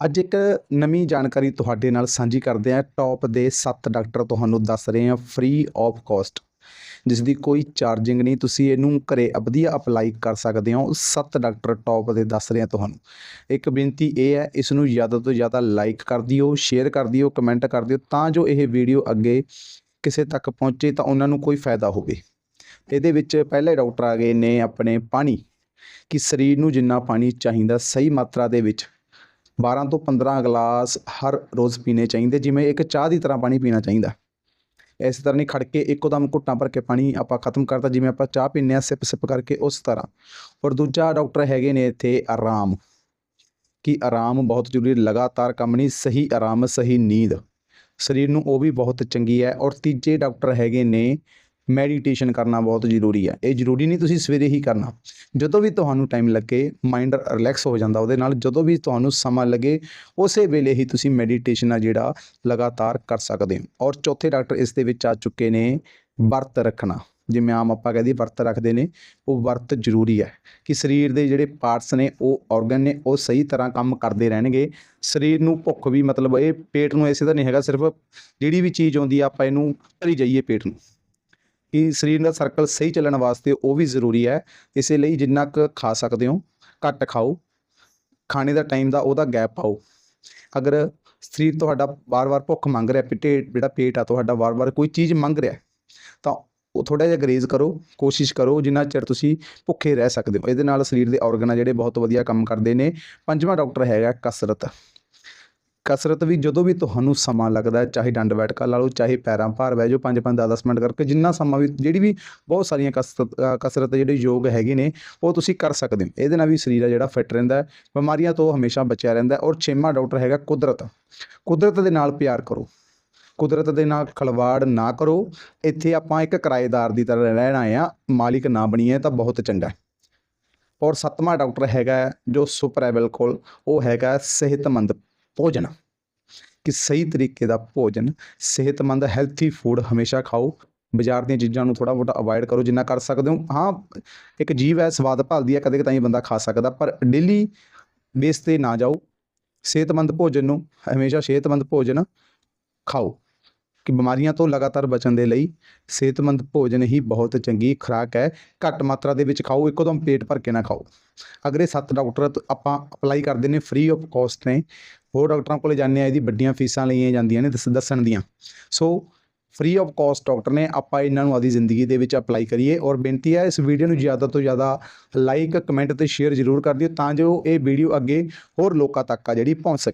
ਅੱਜ ਇੱਕ ਨਵੀਂ ਜਾਣਕਾਰੀ ਤੁਹਾਡੇ ਨਾਲ ਸਾਂਝੀ ਕਰਦੇ ਹਾਂ। ਟੌਪ ਦੇ 7 ਡਾਕਟਰ ਤੁਹਾਨੂੰ ਦੱਸ ਰਹੇ ਹਾਂ ਫ੍ਰੀ ਆਫ ਕਾਸਟ ਜਿਸ ਦੀ ਕੋਈ ਚਾਰਜਿੰਗ ਨਹੀਂ, ਤੁਸੀਂ ਇਹਨੂੰ ਘਰੇ ਵਧੀਆ ਅਪਲਾਈ ਕਰ ਸਕਦੇ ਹੋ। 7 ਡਾਕਟਰ ਟੌਪ ਦੇ ਦੱਸ ਰਹੇ ਹਾਂ ਤੁਹਾਨੂੰ। ਇੱਕ ਬੇਨਤੀ ਇਹ ਹੈ ਇਸ ਨੂੰ ਜ਼ਿਆਦਾ ਤੋਂ ਜ਼ਿਆਦਾ ਲਾਈਕ ਕਰ ਦਿਓ ਸ਼ੇਅਰ ਕਰ ਦਿਓ ਕਮੈਂਟ ਕਰ ਦਿਓ, ਤਾਂ ਜੋ ਇਹ ਵੀਡੀਓ ਅੱਗੇ ਕਿਸੇ ਤੱਕ ਪਹੁੰਚੇ, ਤਾਂ ਉਹਨਾਂ ਨੂੰ ਕੋਈ ਫਾਇਦਾ ਹੋਵੇ। ਇਹਦੇ ਵਿੱਚ ਪਹਿਲੇ ਡਾਕਟਰ ਆ ਗਏ ਨੇ ਆਪਣੇ ਪਾਣੀ। ਕਿ ਸਰੀਰ ਨੂੰ ਜਿੰਨਾ ਪਾਣੀ ਚਾਹੀਦਾ, ਸਹੀ ਮਾਤਰਾ ਦੇ ਵਿੱਚ। 12 ਤੋਂ 15 ਗਲਾਸ ਹਰ ਰੋਜ਼ ਪੀਣੇ ਚਾਹੀਦੇ, ਜਿਵੇਂ ਇੱਕ ਚਾਹ ਦੀ ਤਰ੍ਹਾਂ ਪਾਣੀ ਪੀਣਾ ਚਾਹੀਦਾ। ਇਸ ਤਰ੍ਹਾਂ ਨਹੀਂ ਖੜ ਕੇ ਇੱਕੋ ਦਮ ਘੁੱਟਾਂ ਭਰ ਕੇ ਪਾਣੀ ਆਪਾਂ ਖਤਮ ਕਰਤਾ, ਜਿਵੇਂ ਆਪਾਂ ਚਾਹ ਪੀਂਦੇ ਹਾਂ, ਸਿਪ ਸਿਪ ਕਰਕੇ ਉਸ ਤਰ੍ਹਾਂ। ਔਰ ਦੂਜਾ ਡਾਕਟਰ ਹੈਗੇ ਨੇ ਇੱਥੇ ਆਰਾਮ। ਕਿ ਆਰਾਮ ਬਹੁਤ ਜ਼ਰੂਰੀ, ਲਗਾਤਾਰ ਕੰਮ ਨਹੀਂ, ਸਹੀ ਆਰਾਮ, ਸਹੀ ਨੀਂਦ। ਸਰੀਰ ਨੂੰ ਉਹ ਵੀ ਬਹੁਤ ਚੰਗੀ ਹੈ। ਔਰ ਤੀਜੇ ਡਾਕਟਰ ਹੈਗੇ ਨੇ ਮੈਡੀਟੇਸ਼ਨ ਕਰਨਾ ਬਹੁਤ ਜ਼ਰੂਰੀ ਹੈ। ਇਹ ਜ਼ਰੂਰੀ ਨਹੀਂ ਤੁਸੀਂ ਸਵੇਰੇ ਹੀ ਕਰਨਾ। ਜਦੋਂ ਵੀ ਤੁਹਾਨੂੰ ਟਾਈਮ ਲੱਗੇ ਮਾਈਂਡ ਰਿਲੈਕਸ ਹੋ ਜਾਂਦਾ ਉਹਦੇ ਨਾਲ। ਜਦੋਂ ਵੀ ਤੁਹਾਨੂੰ ਸਮਾਂ ਲੱਗੇ, ਉਸੇ ਵੇਲੇ ਹੀ ਤੁਸੀਂ ਮੈਡੀਟੇਸ਼ਨ ਆ ਜਿਹੜਾ ਲਗਾਤਾਰ ਕਰ ਸਕਦੇ ਹੋ। ਔਰ ਚੌਥੇ ਡਾਕਟਰ ਇਸ ਦੇ ਵਿੱਚ ਆ ਚੁੱਕੇ ਨੇ, ਵਰਤ ਰੱਖਣਾ। ਜਿਵੇਂ ਆਮ ਆਪਾਂ ਕਹਦੇ ਵਰਤ ਰੱਖਦੇ ਨੇ, ਉਹ ਵਰਤ ਜ਼ਰੂਰੀ ਹੈ। ਕਿ ਸਰੀਰ ਦੇ ਜਿਹੜੇ ਪਾਰਟਸ ਨੇ, ਉਹ ਆਰਗਨ ਨੇ, ਉਹ ਸਹੀ ਤਰ੍ਹਾਂ ਕੰਮ ਕਰਦੇ ਰਹਿਣਗੇ। ਸਰੀਰ ਨੂੰ ਭੁੱਖ ਵੀ ਮਤਲਬ ਇਹ ਪੇਟ ਨੂੰ ਐਸੇ ਤਾਂ ਨਹੀਂ ਹੈਗਾ, ਸਿਰਫ ਜਿਹੜੀ ਵੀ ਚੀਜ਼ ਆਉਂਦੀ ਆ, ਆਪਾਂ ਇਹਨੂੰ ਭਰੀ ਜਾਈਏ ਪੇਟ ਨੂੰ। ਕਿ ਸਰੀਰ ਦਾ ਸਰਕਲ ਸਹੀ ਚੱਲਣ ਵਾਸਤੇ ਉਹ ਵੀ ਜ਼ਰੂਰੀ ਹੈ। ਇਸੇ ਲਈ ਜਿੰਨਾ ਕੁ ਖਾ ਸਕਦੇ ਹੋ, ਘੱਟ ਖਾਓ। ਖਾਣੇ ਦਾ ਟਾਈਮ ਦਾ ਉਹਦਾ ਗੈਪ ਪਾਓ। ਅਗਰ ਸਰੀਰ ਤੁਹਾਡਾ ਵਾਰ-ਵਾਰ ਭੁੱਖ ਮੰਗ ਰਿਹਾ, ਪਿੱਟੇ ਜਿਹੜਾ ਪੇਟ ਆ ਤੁਹਾਡਾ ਵਾਰ-ਵਾਰ ਕੋਈ ਚੀਜ਼ ਮੰਗ ਰਿਹਾ, ਤਾਂ ਉਹ ਥੋੜਾ ਜਿਹਾ ਗਰੇਜ਼ ਕਰੋ, ਕੋਸ਼ਿਸ਼ ਕਰੋ ਜਿੰਨਾ ਚਿਰ ਤੁਸੀਂ ਭੁੱਖੇ ਰਹਿ ਸਕਦੇ ਹੋ। ਇਹਦੇ ਨਾਲ ਸਰੀਰ ਦੇ ਆਰਗਨ ਆ ਜਿਹੜੇ ਬਹੁਤ ਵਧੀਆ ਕੰਮ ਕਰਦੇ ਨੇ। ਪੰਜਵਾਂ ਡਾਕਟਰ ਹੈਗਾ ਕਸਰਤ। ਕਸਰਤ ਵੀ ਜਦੋਂ ਵੀ ਤੁਹਾਨੂੰ ਸਮਾਂ ਲੱਗਦਾ ਚਾਹੇ ਡੰਡ ਬੈਠਕਾ ਲਾ ਲਓ, ਚਾਹੇ ਪੈਰਾਂ ਭਾਰ ਬਹਿ ਜਾਓ 5-5 10-10 ਮਿੰਟ ਕਰਕੇ ਜਿੰਨਾ ਸਮਾਂ ਵੀ, ਜਿਹੜੀ ਵੀ ਬਹੁਤ ਸਾਰੀਆਂ ਕਸਰਤ ਕਸਰਤ ਜਿਹੜੇ ਯੋਗ ਹੈਗੇ ਨੇ, ਉਹ ਤੁਸੀਂ ਕਰ ਸਕਦੇ ਹੋ। ਇਹਦੇ ਨਾਲ ਵੀ ਸਰੀਰ ਆ ਜਿਹੜਾ ਫਿੱਟ ਰਹਿੰਦਾ ਬਿਮਾਰੀਆਂ ਤੋਂ ਹਮੇਸ਼ਾ ਬਚਿਆ ਰਹਿੰਦਾ ਔਰ ਛੇਵਾਂ ਡਾਕਟਰ ਹੈਗਾ ਕੁਦਰਤ। ਕੁਦਰਤ ਦੇ ਨਾਲ ਪਿਆਰ ਕਰੋ। ਕੁਦਰਤ ਦੇ ਨਾਲ ਖਲਵਾੜ ਨਾ ਕਰੋ। ਇੱਥੇ ਆਪਾਂ ਇੱਕ ਕਿਰਾਏਦਾਰ ਦੀ ਤਰ੍ਹਾਂ ਰਹਿਣਾ ਆ ਮਾਲਿਕ ਨਾ ਬਣੀਏ ਤਾਂ ਬਹੁਤ ਚੰਗਾ ਔਰ ਸੱਤਵਾਂ ਡਾਕਟਰ ਹੈਗਾ ਜੋ ਸੁਪਰ ਹੈ ਬਿਲਕੁਲ ਉਹ ਹੈਗਾ ਸਿਹਤਮੰਦ ਭੋਜਨ। ਕਿ ਸਹੀ ਤਰੀਕੇ ਦਾ ਭੋਜਨ, ਸਿਹਤਮੰਦ ਹੈਲਥੀ ਫੂਡ ਹਮੇਸ਼ਾ ਖਾਓ। ਬਾਜ਼ਾਰ ਦੀਆਂ ਚੀਜ਼ਾਂ ਨੂੰ ਥੋੜਾ ਬਹੁਤਾ ਅਵਾਇਡ ਕਰੋ, ਜਿੰਨਾ ਕਰ ਸਕਦੇ ਹੋ। ਹਾਂ, ਇੱਕ ਜੀਵ ਹੈ, ਸਵਾਦ ਭਾਲਦੀ ਹੈ ਕਦੇ ਕਦਾਈ ਬੰਦਾ ਖਾ ਸਕਦਾ, ਪਰ ਡੇਲੀ ਬੇਸ ਤੇ ਨਾ ਜਾਓ। ਸਿਹਤਮੰਦ ਭੋਜਨ ਨੂੰ ਹਮੇਸ਼ਾ ਸਿਹਤਮੰਦ ਭੋਜਨ ਖਾਓ। ਕਿ ਬਿਮਾਰੀਆਂ ਤੋਂ ਲਗਾਤਾਰ ਬਚਣ ਦੇ ਲਈ ਸਿਹਤਮੰਦ ਭੋਜਨ ਹੀ ਬਹੁਤ ਚੰਗੀ ਖੁਰਾਕ ਹੈ। ਘੱਟ ਮਾਤਰਾ ਦੇ ਵਿੱਚ ਖਾਓ ਇੱਕੋਦਮ ਪੇਟ ਭਰ ਕੇ ਨਾ ਖਾਓ। ਅਗਰ ਇਹ ਸੱਤ ਡਾਕਟਰ ਆਪਾਂ ਅਪਲਾਈ ਕਰਦੇ ਨੇ ਫ੍ਰੀ ਆਫ ਕਾਸਟ ਨੇ ਹੋਰ ਡਾਕਟਰਾਂ ਕੋਲੇ ਜਾਂਦੇ ਆ ਇਹਦੀ ਵੱਡੀਆਂ ਫੀਸਾਂ ਲਈਆਂ ਜਾਂਦੀਆਂ ਨੇ ਦੱਸ- ਦੱਸਣ ਦੀਆਂ। So free of cost doctor ਨੇ ਆਪਾਂ ਇਹਨਾਂ ਨੂੰ ਆਦੀ ਜ਼ਿੰਦਗੀ ਦੇ ਵਿੱਚ ਅਪਲਾਈ ਕਰੀਏ ਔਰ ਬੇਨਤੀ ਹੈ, ਇਸ ਵੀਡੀਓ ਨੂੰ ਜ਼ਿਆਦਾ ਤੋਂ ਜ਼ਿਆਦਾ ਲਾਈਕ ਕਮੈਂਟ ਤੇ ਸ਼ੇਅਰ ਜ਼ਰੂਰ ਕਰ ਦਿਓ ਤਾਂ ਜੋ ਇਹ ਵੀਡੀਓ ਅੱਗੇ ਹੋਰ ਲੋਕਾਂ ਤੱਕ ਆ ਜਿਹੜੀ ਪਹੁੰਚ ਸਕੇ।